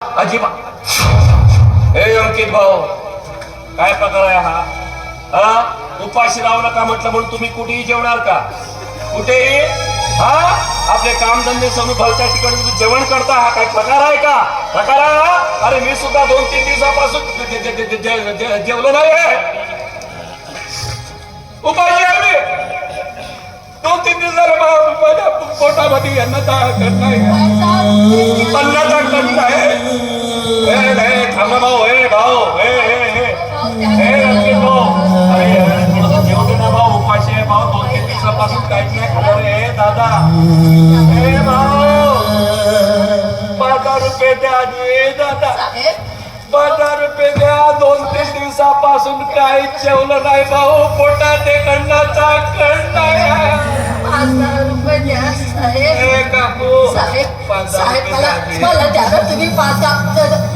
अजिबात. हे अंकित भाऊ काय प्रकार आहे हा? हा? उपाशी राहू नका म्हटलं म्हणून तुम्ही कुठेही जेवणार का? कुठेही? हा? आपले कामधंदे सोडून भलत्या ठिकाणी तुम्ही जेवण करता हा काय प्रकार आहे का? प्रकार आहे हा? अरे मी सुद्धा दोन तीन दिवसापासून जेवलो नाही उपाशी आहे मी. दोन तीन दिवस झाले पोटामध्ये यांना नाही नाही खाल्लं रे दादा. हे भाऊ पाच रुपये द्या दादा. पाच रुपये द्या. दोन तीन दिवसापासून काहीच जेवलं नाही भाऊ. पोटात अन्नाचा कण नाही काकू साहेब मला द्या. तुम्ही पाच